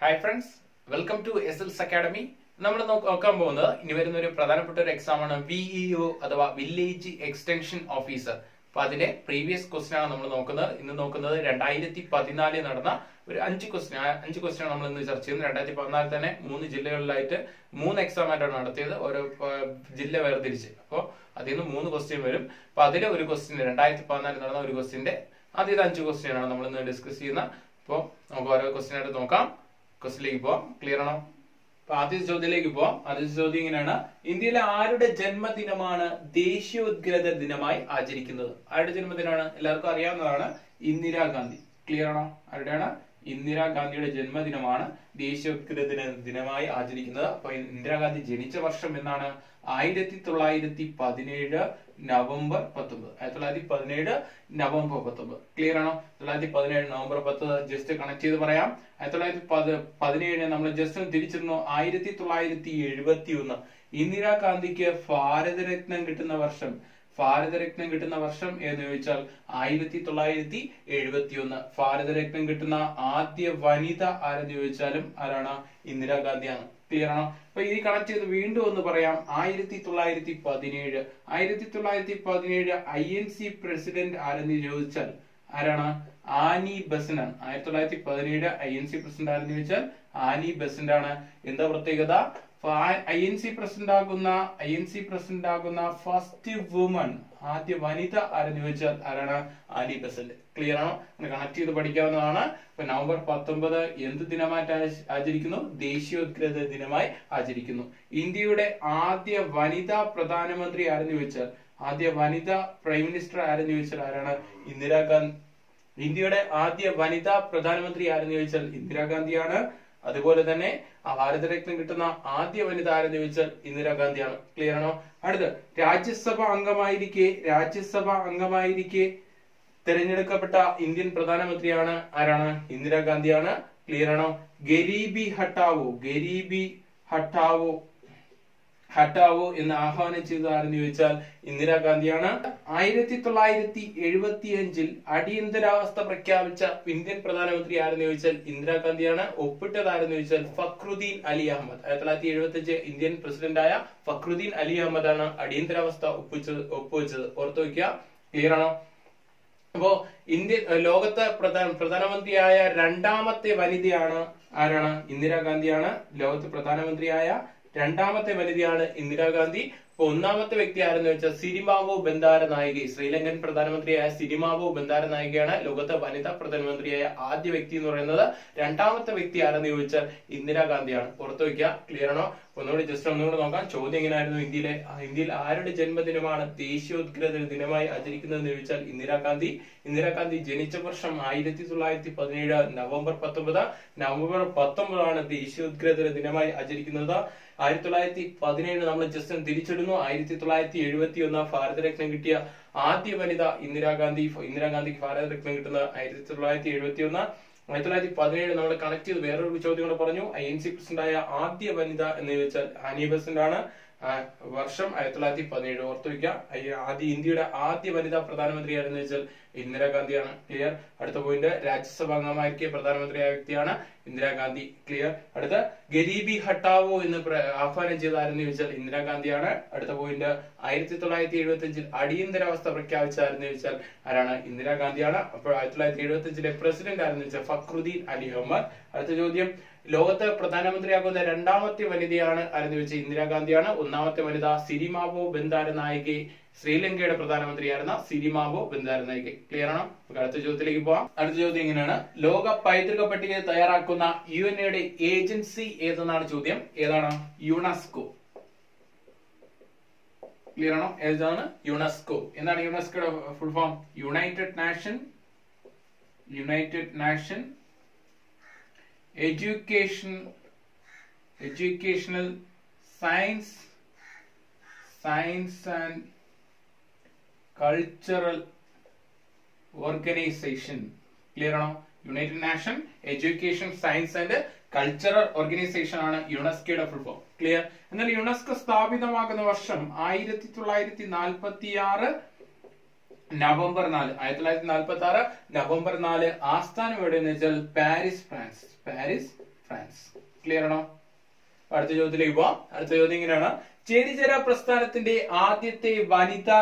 Hi friends welcome to S L's academy നമ്മൾ നോക്കാൻ പോകുന്നത് ഇനി വരുന്ന ഒരു പ്രധാനപ്പെട്ട ഒരു എക്സാം ആണ് വിഇഒ അഥവാ വില്ലേജ് എക്സ്റ്റൻഷൻ ഓഫീസർ അപ്പൊ അതിന്റെ പ്രീവിയസ് ക്വസ്റ്റൻ ആണ് നമ്മൾ നോക്കുന്നത്. ഇന്ന് നോക്കുന്നത് രണ്ടായിരത്തി പതിനാലിൽ നടന്ന ഒരു അഞ്ച് ക്വസ്റ്റ്യൻ അഞ്ച് ക്വസ്റ്റ്യൻ നമ്മൾ ഇന്ന് ചർച്ച ചെയ്യുന്നത്. രണ്ടായിരത്തി പതിനാലിൽ തന്നെ മൂന്ന് ജില്ലകളിലായിട്ട് മൂന്ന് എക്സാം ആയിട്ടാണ് നടത്തിയത്. ഓരോ ജില്ല വേർതിരിച്ച്. അപ്പോ അതിൽ നിന്ന് മൂന്ന് ക്വസ്റ്റ്യൻ വരും. അപ്പൊ അതിലെ ഒരു ക്വസ്റ്റ്യൻ രണ്ടായിരത്തി പതിനാലിൽ നടന്ന ഒരു ക്വസ്റ്റ്യന്റെ ആദ്യത്തെ അഞ്ച് ക്വസ്റ്റ്യൻ ആണ് നമ്മൾ ഇന്ന് ഡിസ്കസ് ചെയ്യുന്നത്. അപ്പോ നമുക്ക് ഓരോ ക്വസ്റ്റ്യൻ ആയിട്ട് നോക്കാം. ക്വസ്റ്റിലേക്ക് പോവാം. ക്ലിയർ ആണോ? അപ്പൊ ആദ്യത്തെ ചോദ്യത്തിലേക്ക് പോവാം. ആദ്യത്തെ ചോദ്യം ഇങ്ങനെയാണ്. ഇന്ത്യയിലെ ആരുടെ ജന്മദിനമാണ് ദേശീയോദ്ഗ്രഥ ദിനമായി ആചരിക്കുന്നത്? ആരുടെ ജന്മദിനമാണ്? എല്ലാവർക്കും അറിയാവുന്നതാണ് ഇന്ദിരാഗാന്ധി. ക്ലിയർ ആണോ? ആരുടെയാണ്? ഇന്ദിരാഗാന്ധിയുടെ ജന്മദിനമാണ് ദേശീയോദ്ഗ്രഥ ദിന ദിനമായി ആചരിക്കുന്നത്. അപ്പൊ ഇന്ദിരാഗാന്ധി ജനിച്ച വർഷം എന്നാണ് ആയിരത്തി തൊള്ളായിരത്തി പതിനേഴ് നവംബർ പത്തൊമ്പത്. ആയിരത്തി തൊള്ളായിരത്തി പതിനേഴ് നവംബർ പത്തൊമ്പത്. ക്ലിയർ ആണോ? തൊള്ളായിരത്തി പതിനേഴ് നവംബർ പത്ത് ജസ്റ്റ് കണക്ട് ചെയ്ത് പറയാം. ആയിരത്തി തൊള്ളായിരത്തി പത് പതിനേഴിന് നമ്മൾ ജസ്റ്റ് ഒന്ന് തിരിച്ചിരുന്നു. ആയിരത്തി തൊള്ളായിരത്തി എഴുപത്തി ഒന്ന് ഇന്ദിരാഗാന്ധിക്ക് ഭാരതരത്നം കിട്ടുന്ന വർഷം. ഭാരതരത്നം കിട്ടുന്ന വർഷം എന്ന് ചോദിച്ചാൽ ആയിരത്തി തൊള്ളായിരത്തി എഴുപത്തി ഒന്ന് ഭാരതരത്നം കിട്ടുന്ന ആദ്യ വനിത ആരെന്ന് ചോദിച്ചാലും ആരാണ്? ഇന്ദിരാഗാന്ധിയാണ് ക്ലിയർ ആണോ അപ്പൊ ഈ കണക്ട് ചെയ്ത് വീണ്ടും ഒന്ന് പറയാം. ആയിരത്തി തൊള്ളായിരത്തി പതിനേഴ് ആയിരത്തി തൊള്ളായിരത്തി പതിനേഴ് ഐ എൻ സി പ്രസിഡന്റ് ആരെന്ന് ചോദിച്ചാൽ ആരാണ്? ആനി ബസനാണ് ആയിരത്തി തൊള്ളായിരത്തി പതിനേഴ് ഐ എൻ സി പ്രസിഡന്റ് ആരെന്ന് ചോദിച്ചാൽ ആനി ബസന്റ് ആണ് എന്താ പ്രത്യേകത? ഐ എൻ സി പ്രസിഡന്റ് ആകുന്ന ഐ എൻ സി പ്രസിഡന്റ് ആകുന്ന ഫസ്റ്റ് വുമൺ ആദ്യ വനിത ആരെന്ന് ചോദിച്ചാൽ ആരാണ്? Annie Besant. ക്ലിയർ ആണോ? അങ്ങനെ കണക്ട് ചെയ്ത് പഠിക്കാവുന്നതാണ്. ഇപ്പൊ നവംബർ പത്തൊമ്പത് എന്ത് ദിനമായിട്ട് ആച- ആചരിക്കുന്നു? ദേശീയോദ്ഗ്രഥ ദിനമായി ആചരിക്കുന്നു. ഇന്ത്യയുടെ ആദ്യ വനിതാ പ്രധാനമന്ത്രി ആരെന്ന് ചോദിച്ചാൽ ആദ്യ വനിതാ പ്രൈം മിനിസ്റ്റർ ആരെന്ന് ചോദിച്ചാൽ ആരാണ്? ഇന്ദിരാഗാന്ധി. ഇന്ത്യയുടെ ആദ്യ വനിതാ പ്രധാനമന്ത്രി ആരെന്ന് ചോദിച്ചാൽ ഇന്ദിരാഗാന്ധിയാണ്. അതുപോലെ തന്നെ ആ ഭാരതരത്നം കിട്ടുന്ന ആദ്യ വനിത ആരെന്ന് ചോദിച്ചാൽ ഇന്ദിരാഗാന്ധിയാണ് ക്ലിയർ ആണോ? അടുത്ത് രാജ്യസഭ അംഗമായിരിക്കെ രാജ്യസഭ അംഗമായിരിക്കെ തിരഞ്ഞെടുക്കപ്പെട്ട ഇന്ത്യൻ പ്രധാനമന്ത്രിയാണ് ആരാണ്? ഇന്ദിരാഗാന്ധിയാണ് ക്ലിയർ ആണോ? ഗരീബി ഹട്ടാവോ? ഗരീബി ഹട്ടാവോ? ഹട്ടാവോ എന്ന് ആഹ്വാനം ചെയ്തത് ആരെന്ന് ചോദിച്ചാൽ ഇന്ദിരാഗാന്ധിയാണ്. ആയിരത്തി തൊള്ളായിരത്തി എഴുപത്തി അഞ്ചിൽ അടിയന്തരാവസ്ഥ പ്രഖ്യാപിച്ച ഇന്ത്യൻ പ്രധാനമന്ത്രി ആരെന്ന് ചോദിച്ചാൽ ഇന്ദിരാഗാന്ധിയാണ്. ഒപ്പിട്ടത് ആരെന്ന് ചോദിച്ചാൽ ഫക്രുദ്ദീൻ അലി അഹമ്മദ്. ആയിരത്തി തൊള്ളായിരത്തി എഴുപത്തി അഞ്ച് ഇന്ത്യൻ പ്രസിഡന്റായ ഫക്രുദ്ദീൻ അലി അഹമ്മദ് ആണ് അടിയന്തരാവസ്ഥ ഒപ്പിച്ചത് ഒപ്പുവെച്ചത്. ഓർത്തു വയ്ക്കുക. ക്ലിയർ ആണോ? അപ്പോ ഇന്ത്യ ലോകത്തെ പ്രധാന പ്രധാനമന്ത്രിയായ രണ്ടാമത്തെ വനിതയാണ് ആരാണ്? ഇന്ദിരാഗാന്ധിയാണ്. ലോകത്ത് പ്രധാനമന്ത്രിയായ രണ്ടാമത്തെ വനിതയാണ് ഇന്ദിരാഗാന്ധി. ഇപ്പൊ ഒന്നാമത്തെ വ്യക്തി ആരെന്ന് വെച്ചാൽ സിരിമാവോ ബന്ദാര നായിക ശ്രീലങ്കൻ പ്രധാനമന്ത്രിയായ സിരിമാവോ ബന്ദാര നായികയാണ് ലോകത്തെ വനിതാ പ്രധാനമന്ത്രിയായ ആദ്യ വ്യക്തി എന്ന് പറയുന്നത്. രണ്ടാമത്തെ വ്യക്തി ആരെന്ന് ചോദിച്ചാൽ ഇന്ദിരാഗാന്ധിയാണ്. പുറത്തു വയ്ക്കുക ക്ലിയർ ആണോ? ഒന്നുകൂടി ജസ്റ്റ് ഒന്നുകൂടി നോക്കാം. ചോദ്യം എങ്ങനെയായിരുന്നു ഇന്ത്യയിലെ ഇന്ത്യയിൽ ആരുടെ ജന്മദിനമാണ് ദേശീയോദ്ഗ്രഥ ദിനമായി ആചരിക്കുന്നതെന്ന് ചോദിച്ചാൽ ഇന്ദിരാഗാന്ധി. ഇന്ദിരാഗാന്ധി ജനിച്ച വർഷം ആയിരത്തി തൊള്ളായിരത്തി പതിനേഴ് നവംബർ പത്തൊമ്പത്. നവംബർ പത്തൊമ്പതാണ് ദേശീയോദ്ഗ്രഥ ദിനമായി ആചരിക്കുന്നത്. ആയിരത്തി തൊള്ളായിരത്തി പതിനേഴ് നമ്മൾ ജസ്റ്റ് തിരിച്ചിടുന്നു. ആയിരത്തി തൊള്ളായിരത്തി എഴുപത്തി ഒന്ന് ഭാരതരത്നം കിട്ടിയ ആദ്യ വനിത ഇന്ദിരാഗാന്ധി ഇന്ദിരാഗാന്ധിക്ക് ഭാരതരത്നം കിട്ടുന്നത് ആയിരത്തി തൊള്ളായിരത്തി എഴുപത്തി ഒന്ന് ആയിരത്തി തൊള്ളായിരത്തി പതിനേഴ് നമ്മൾ കണക്ട് ചെയ്ത് വേറൊരു ചോദ്യം കൂടെ പറഞ്ഞു. ഐ എൻ സി പ്രസിഡന്റായ ആദ്യ വനിത എന്ന് ചോദിച്ചാൽ ഹാനി ബസന്റ് ആണ്. വർഷം ആയിരത്തി തൊള്ളായിരത്തി പതിനേഴ് ഓർത്തു വയ്ക്കുക ആദ്യ ഇന്ത്യയുടെ ആദ്യ വനിതാ പ്രധാനമന്ത്രി ആരെന്ന് വെച്ചാൽ ഇന്ദിരാഗാന്ധിയാണ് ക്ലിയർ അടുത്ത പോയിന്റ് രാജ്യസഭ അംഗമായിരിക്കെ പ്രധാനമന്ത്രിയായ വ്യക്തിയാണ് ഇന്ദിരാഗാന്ധി. ക്ലിയർ അടുത്ത ഗരീബി ഹട്ടാവോ എന്ന് ആഹ്വാനം ചെയ്ത ആരെന്ന് ചോദിച്ചാൽ ഇന്ദിരാഗാന്ധിയാണ്. അടുത്ത പോയിന്റ് ആയിരത്തി തൊള്ളായിരത്തി എഴുപത്തി അഞ്ചിൽ അടിയന്തരാവസ്ഥ പ്രഖ്യാപിച്ച ആരെന്ന് ചോദിച്ചാൽ ആരാണ്? ഇന്ദിരാഗാന്ധിയാണ്. അപ്പോൾ ആയിരത്തി തൊള്ളായിരത്തി എഴുപത്തി അഞ്ചിലെ പ്രസിഡന്റ് ആരെന്ന് വെച്ചാൽ ഫക്രുദ്ദീൻ അലി അഹമ്മദ്. അടുത്ത ചോദ്യം ലോകത്ത് പ്രധാനമന്ത്രിയാകുന്ന രണ്ടാമത്തെ വനിതയാണ് ആരെന്ന് ചോദിച്ചാൽ ഇന്ദിരാഗാന്ധിയാണ്. ഒന്നാമത്തെ വനിത സിരിമാവോ ബന്ദാര നായികെ ശ്രീലങ്കയുടെ പ്രധാനമന്ത്രിയായിരുന്ന സിരിമാവോ ബന്ദാര നായികെ ക്ലിയർ ആണോ? നമുക്ക് അടുത്ത ചോദ്യത്തിലേക്ക് പോവാം. അടുത്ത ചോദ്യം ഇങ്ങനെയാണ് ലോക പൈതൃക പട്ടികയെ തയ്യാറാക്കുന്ന യു എൻ എയുടെ ഏജൻസി ഏതെന്നാണ് ചോദ്യം? ഏതാണ്? യുണെസ്കോ ക്ലിയർ ആണോ? ഏതാണ്? യുണെസ്കോ എന്താണ് യുണെസ്കോയുടെ full form united nation united nation education educational science science and cultural organisation clear ആണോ? United nation education science and cultural organisation ആണ് യുനെസ്കോയുടെ ഫുൾ ഫോം ക്ലിയർ എന്നാൽ യുനെസ്കോ സ്ഥാപിതമാകുന്ന വർഷം ആയിരത്തി തൊള്ളായിരത്തി നാൽപ്പത്തി ആറ് നവംബർ നാല് ആയിരത്തി തൊള്ളായിരത്തി നാൽപ്പത്തി ആറ് നവംബർ നാല് ആസ്ഥാനം എവിടെയെന്ന് വെച്ചാൽ Paris France. Paris France. Clear ആണോ? അടുത്ത ചോദ്യത്തിലേക്ക് പോവാം. അടുത്ത ചോദ്യം ഇങ്ങനെയാണ്. ചേരിചേര പ്രസ്ഥാനത്തിന്റെ ആദ്യത്തെ വനിതാ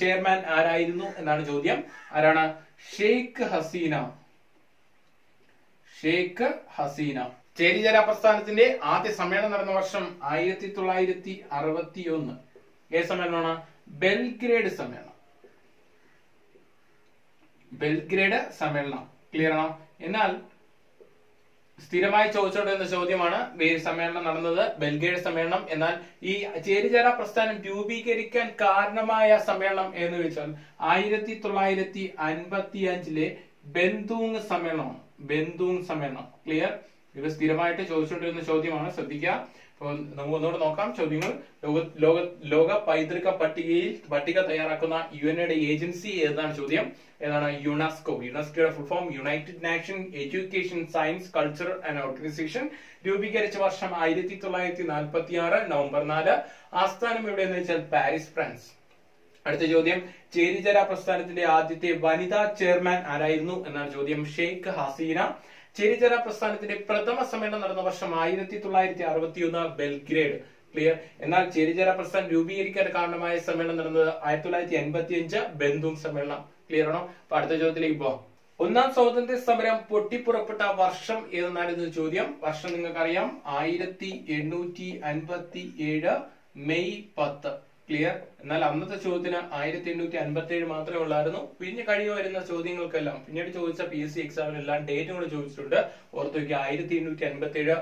ചെയർമാൻ ആരായിരുന്നു എന്നാണ് ചോദ്യം. ആരാണ്? ഷെയ്ഖ് ഹസീന. ഷെയ്ഖ് ഹസീന. ചേരിചേര പ്രസ്ഥാനത്തിന്റെ ആദ്യ സമ്മേളനം നടന്ന വർഷം ആയിരത്തി തൊള്ളായിരത്തി അറുപത്തി ഒന്ന് ഏത് സമ്മേളനമാണ്? ബെൽഗ്രേഡ് സമ്മേളനം. ബെൽഗ്രേഡ് സമ്മേളനം. ക്ലിയർ ആണോ? എന്നാൽ സ്ഥിരമായി ചോദിച്ചുകൊണ്ടിരുന്ന ചോദ്യമാണ് ഈ സമ്മേളനം നടന്നത്. ബൽഗേഡ് സമ്മേളനം. എന്നാൽ ഈ ചേരിചേര പ്രസ്ഥാനം രൂപീകരിക്കാൻ കാരണമായ സമ്മേളനം എന്ന് വെച്ചാൽ ആയിരത്തി തൊള്ളായിരത്തി അൻപത്തി അഞ്ചിലെ ബെന്തൂങ് സമ്മേളനമാണ്. ബെന്തൂങ് സമ്മേളനം. ക്ലിയർ? ഇത് സ്ഥിരമായിട്ട് ചോദിച്ചുകൊണ്ടിരുന്ന ചോദ്യമാണ്. ശ്രദ്ധിക്കുക. അപ്പോൾ നമുക്ക് ഒന്നുകൂടെ നോക്കാം. ചോദ്യങ്ങൾ. ലോക ലോക ലോക പൈതൃക പട്ടികയിൽ പട്ടിക തയ്യാറാക്കുന്ന യു എൻ എയുടെ ഏജൻസി ഏതാണ് ചോദ്യം? ഏതാണ് യുനെസ്കോ? യുനെസ്കോയുടെ full form united nation education science culture and organisation രൂപീകരിച്ച വർഷം ആയിരത്തി തൊള്ളായിരത്തി നാൽപ്പത്തി ആറ് നവംബർ നാല്. ആസ്ഥാനം എവിടെയെന്ന് വെച്ചാൽ പാരീസ് ഫ്രാൻസ്. അടുത്ത ചോദ്യം. ചേരിചേര പ്രസ്ഥാനത്തിന്റെ ആദ്യത്തെ വനിതാ ചെയർമാൻ ആരായിരുന്നു? എന്നാണ് ചോദ്യം. ഷെയ്ഖ് ഹസീന ചേരിചേര പ്രസ്ഥാനത്തിന്റെ പ്രഥമ സമ്മേളനം നടന്ന വർഷം ആയിരത്തി തൊള്ളായിരത്തി അറുപത്തി ഒന്ന് ബെൽഗ്രേഡ്. ക്ലിയർ എന്നാൽ ചേരിചേര പ്രസ്ഥാനം രൂപീകരിക്കാൻ കാരണമായ സമ്മേളനം നടന്നത് ആയിരത്തി തൊള്ളായിരത്തി എൺപത്തി അഞ്ച് ബന്ധും സമ്മേളനം. ക്ലിയർ ആണോ? അടുത്ത ചോദ്യത്തിലേക്ക് പോവാം. ഒന്നാം സ്വാതന്ത്ര്യ സമരം പൊട്ടിപ്പുറപ്പെട്ട വർഷം ഏതെന്നായിരുന്നു ചോദ്യം? വർഷം നിങ്ങൾക്കറിയാം. ആയിരത്തി എണ്ണൂറ്റി അൻപത്തി ഏഴ് മെയ് പത്ത്. ക്ലിയർ എന്നാൽ അന്നത്തെ ചോദ്യത്തിന് ആയിരത്തി എണ്ണൂറ്റി അൻപത്തി ഏഴ് മാത്രമേ ഉള്ളായിരുന്നു. പിന്നെ കഴിഞ്ഞു വരുന്ന ചോദ്യങ്ങൾക്കെല്ലാം പിന്നീട് ചോദിച്ച പി എസ് സി എക്സാമിനെല്ലാം ഡേറ്റും കൂടെ ചോദിച്ചിട്ടുണ്ട്. ഓർത്തു വയ്ക്കുക ആയിരത്തി എണ്ണൂറ്റി അൻപത്തി ഏഴ്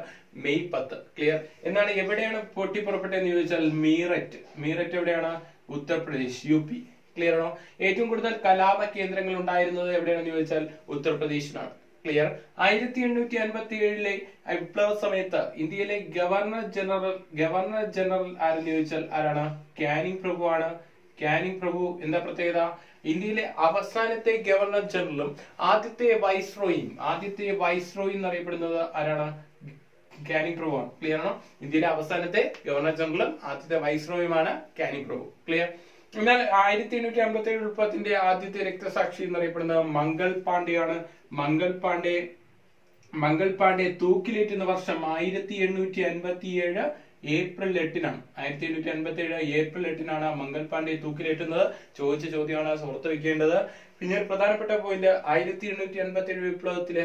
മെയ് പത്ത്. ക്ലിയർ എന്നാണ് എവിടെയാണ് പൊട്ടിപ്പുറപ്പെട്ടതെന്ന് ചോദിച്ചാൽ മീററ്റ്. മീററ്റ് എവിടെയാണ്? ഉത്തർപ്രദേശ് യു പി ക്ലിയർ ആണോ? ഏറ്റവും കൂടുതൽ കലാപ കേന്ദ്രങ്ങൾ ഉണ്ടായിരുന്നത് എവിടെയാണെന്ന് ചോദിച്ചാൽ ഉത്തർപ്രദേശിലാണ്. ക്ലിയർ ആയിരത്തി എണ്ണൂറ്റി അൻപത്തി ഏഴിലെ വിപ്ലവ സമയത്ത് ഇന്ത്യയിലെ ഗവർണർ ജനറൽ ഗവർണർ ജനറൽ ആരെന്ന് ചോദിച്ചാൽ ആരാണ്? കാനിങ് പ്രഭു ആണ്. കാനിങ് പ്രഭു എന്താ പ്രത്യേകത? ഇന്ത്യയിലെ അവസാനത്തെ ഗവർണർ ജനറലും ആദ്യത്തെ വൈസ്രോയും ആദ്യത്തെ വൈസ്രോയി എന്നറിയപ്പെടുന്നത് ആരാണ്? കാനിങ് പ്രഭു ആണ്. ക്ലിയർ ആണോ? ഇന്ത്യയിലെ അവസാനത്തെ ഗവർണർ ജനറലും ആദ്യത്തെ വൈസ്രോയുമാണ് കാനിങ് പ്രഭു. ക്ലിയർ എന്നാൽ ആയിരത്തി എണ്ണൂറ്റി അമ്പത്തി ഏഴ് വിപ്ലവത്തിന്റെ ആദ്യത്തെ രക്തസാക്ഷി എന്നറിയപ്പെടുന്നത് മംഗൾ പാണ്ഡെയാണ്. മംഗൾ പാണ്ഡെ മംഗൾ പാണ്ഡെ തൂക്കിലേറ്റുന്ന വർഷം ആയിരത്തി എണ്ണൂറ്റി അൻപത്തി ഏഴ് ഏപ്രിൽ എട്ടിനാണ്. ആയിരത്തി എണ്ണൂറ്റി അൻപത്തി ഏഴ് ഏപ്രിൽ എട്ടിനാണ് മംഗൾ പാണ്ഡെ തൂക്കിലേറ്റുന്നത്. ചോദിച്ച ചോദ്യമാണ് സുഹൃത്ത് വെക്കേണ്ടത് പിന്നെ ഒരു പ്രധാനപ്പെട്ട പോയിന്റ് ആയിരത്തി എണ്ണൂറ്റി അൻപത്തി ഏഴ് വിപ്ലവത്തിലെ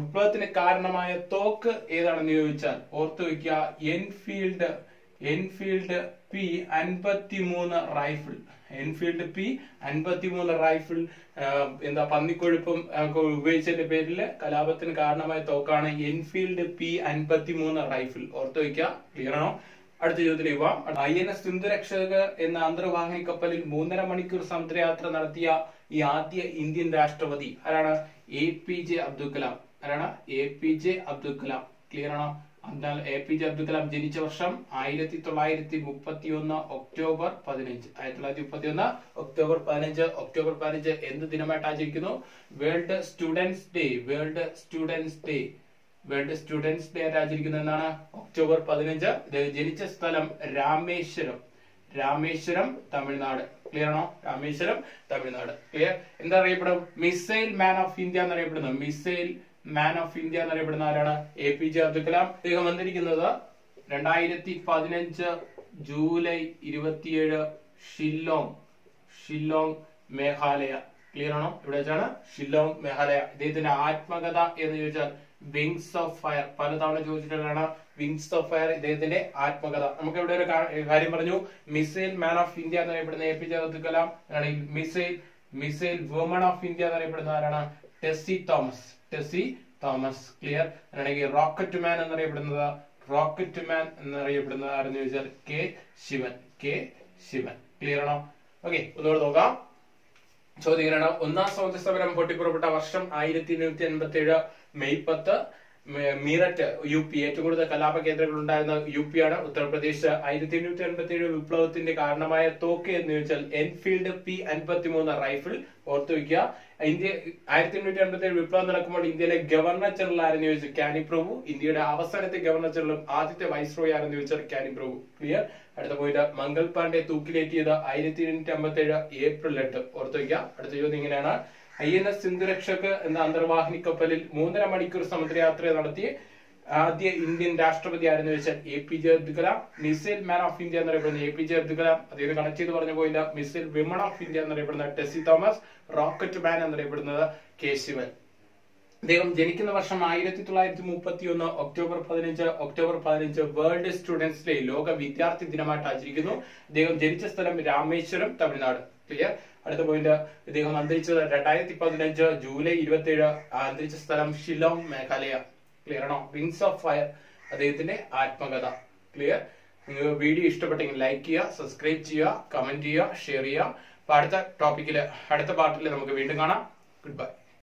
വിപ്ലവത്തിന് കാരണമായ തോക്ക് ഏതാണെന്ന് ചോദിച്ചാൽ ഓർത്തു വെക്കുക എൻഫീൽഡ് എൻഫീൽഡ് പി അൻപത്തിമൂന്ന് റൈഫിൾ എൻഫീൽഡ് പി അൻപത്തിമൂന്ന് റൈഫിൾ എന്താ പന്നിക്കൊഴുപ്പും ഉപയോഗിച്ചതിന്റെ പേരിൽ കലാപത്തിന് കാരണമായ തോക്കാണ് എൻഫീൽഡ് പി അൻപത്തിമൂന്ന് റൈഫിൾ ഓർത്തു വയ്ക്കുക. ക്ലിയർ ആണോ? അടുത്ത ചോദ്യത്തിലേക്ക് പോവാം. ഐ എൻ എസ് സിന്ധുരക്ഷക എന്ന അന്തർവാഹിനി കപ്പലിൽ മൂന്നര മണിക്കൂർ സമുദ്രയാത്ര നടത്തിയ ഈ ആദ്യ ഇന്ത്യൻ രാഷ്ട്രപതി ആരാണ്? A P J Abdul Kalam ആരാണ്? A P J Abdul Kalam clear ആണോ? എന്നാൽ A P J Abdul Kalam ജനിച്ച വർഷം ആയിരത്തി തൊള്ളായിരത്തി മുപ്പത്തി ഒന്ന് ഒക്ടോബർ പതിനഞ്ച്. ആയിരത്തി തൊള്ളായിരത്തി മുപ്പത്തി ഒന്ന് ഒക്ടോബർ പതിനഞ്ച്. ഒക്ടോബർ പതിനഞ്ച് എന്ത് ദിനമായിട്ട് ആചരിക്കുന്നു world students day world students day. World students day ആയിട്ട് ആചരിക്കുന്നത് എന്നാണ്? ഒക്ടോബർ പതിനഞ്ച്. ജനിച്ച സ്ഥലം രാമേശ്വരം. രാമേശ്വരം തമിഴ്നാട്. ക്ലിയർ ആണോ? രാമേശ്വരം തമിഴ്നാട്. ക്ലിയർ എന്താ അറിയപ്പെടും? മിസൈൽ മാൻ ഓഫ് ഇന്ത്യ എന്നറിയപ്പെടുന്നു. മിസൈൽ മാൻ ഓഫ് ഇന്ത്യ എന്നറിയപ്പെടുന്ന ആരാണ്? A P J Abdul Kalam അദ്ദേഹം വന്നിരിക്കുന്നത് രണ്ടായിരത്തി പതിനഞ്ച് ജൂലൈ ഇരുപത്തിയേഴ് ഷില്ലോങ് ഷില്ലോങ് മേഘാലയ. ക്ലിയർ ആണോ? ഇവിടെ വെച്ചാണ് ഷില്ലോങ് മേഘാലയ. ഇദ്ദേഹത്തിന്റെ ആത്മകഥ എന്ന് ചോദിച്ചാൽ വിങ്സ് ഓഫ് ഫയർ പലതവണ ചോദിച്ചിട്ടുള്ളതാണ് വിങ്സ് ഓഫ് ഫയർ ഇദ്ദേഹത്തിന്റെ ആത്മകഥ. നമുക്ക് ഇവിടെ ഒരു കാര്യം പറഞ്ഞു. മിസൈൽ മാൻ ഓഫ് ഇന്ത്യ എന്നറിയപ്പെടുന്ന A P J Abdul Kalam missile missile woman of India എന്നറിയപ്പെടുന്ന ആരാണ്? ടെസ്സി തോമസ്. ടെസ്സി തോമസ് ക്ലിയർ. ആണെങ്കിൽ റോക്കറ്റ് മാൻ എന്നറിയപ്പെടുന്നത് റോക്കറ്റ് മാൻ എന്നറിയപ്പെടുന്നത് ആരെന്ന് ചോദിച്ചാൽ K Sivan K Sivan. Clear ആണോ? ഓക്കെ ഒന്നുകൂടെ നോക്കാം. ചോദ്യങ്ങളാണ് ഒന്നാം സ്വാതന്ത്ര്യ സമരം പൊട്ടിപ്പുറപ്പെട്ട വർഷം ആയിരത്തി എണ്ണൂറ്റി അൻപത്തി ഏഴ് മെയ് പത്ത്. മീററ്റ് യു പി ഏറ്റവും കൂടുതൽ കലാപ കേന്ദ്രങ്ങൾ ഉണ്ടായിരുന്ന യു പി ആണ്. ഉത്തർപ്രദേശ് ആയിരത്തി എണ്ണൂറ്റി അൻപത്തി ഏഴ് വിപ്ലവത്തിന്റെ കാരണമായ തോക്ക് എന്ന് വെച്ചാൽ എൻഫീൽഡ് പി അൻപത്തി മൂന്ന് റൈഫിൾ. ഓർത്തു വയ്ക്കുക. ഇന്ത്യ ആയിരത്തി എണ്ണൂറ്റി അൻപത്തി ഏഴ് വിപ്ലവം നടക്കുമ്പോൾ ഇന്ത്യയിലെ ഗവർണർ ജനറൽ ആരെന്ന് ചോദിച്ചാൽ കാനി പ്രഭു. ഇന്ത്യയുടെ അവസാനത്തെ ഗവർണർ ജനറലും ആദ്യത്തെ വൈസ്രോയി ആരെന്ന് ചോദിച്ചാൽ കാനി പ്രഭു. ക്ലിയർ അടുത്ത പോയിന്റ് മംഗൾ പാണ്ഡെ തൂക്കിലേറ്റിയത് ആയിരത്തി എണ്ണൂറ്റി അമ്പത്തി ഏഴ് ഏപ്രിൽ എട്ട്. ഓർത്തു വയ്ക്കുക. അടുത്ത ചോദ്യം ഇങ്ങനെയാണ്. ഐ എൻ എസ് സിന്ധുരക്ഷക് എന്ന അന്തർവാഹിനി കപ്പലിൽ മൂന്നര മണിക്കൂർ സമുദ്രയാത്ര നടത്തി ആദ്യ ഇന്ത്യൻ രാഷ്ട്രപതി ആയിരുന്നു വെച്ചാൽ A P J Abdul Kalam. Missile man of India എന്നറിയപ്പെടുന്ന A P J Abdul Kalam. അദ്ദേഹം കണക്ട് ചെയ്ത് പറഞ്ഞ point missile women of India എന്നറിയപ്പെടുന്ന ടെസി തോമസ് റോക്കറ്റ് മാൻ എന്നറിയപ്പെടുന്നത് കെ ശിവൻ. അദ്ദേഹം ജനിക്കുന്ന വർഷം ആയിരത്തി തൊള്ളായിരത്തി മുപ്പത്തി ഒന്ന് ഒക്ടോബർ പതിനഞ്ച് ഒക്ടോബർ പതിനഞ്ച് വേൾഡ് സ്റ്റുഡൻസ് ഡേ ലോക വിദ്യാർത്ഥി ദിനമായിട്ട് ആചരിക്കുന്നു. അദ്ദേഹം ജനിച്ച സ്ഥലം രാമേശ്വരം തമിഴ്നാട്. ക്ലിയർ അടുത്ത പോയിന്റ് ഇദ്ദേഹം അന്തരിച്ചത് രണ്ടായിരത്തി പതിനഞ്ച് ജൂലൈ ഇരുപത്തി ഏഴ് അന്തരിച്ച സ്ഥലം ഷിലോങ് മേഘാലയ. ക്ലിയർ ആണോ? വിങ്സ് ഓഫ് ഫയർ അദ്ദേഹത്തിന്റെ ആത്മകഥ. ക്ലിയർ നിങ്ങൾ വീഡിയോ ഇഷ്ടപ്പെട്ടെങ്കിൽ ലൈക്ക് ചെയ്യുക സബ്സ്ക്രൈബ് ചെയ്യുക കമന്റ് ചെയ്യുക ഷെയർ ചെയ്യുക. അപ്പൊ അടുത്ത ടോപ്പിക്കിൽ അടുത്ത പാർട്ടിൽ നമുക്ക് വീണ്ടും കാണാം. Good bye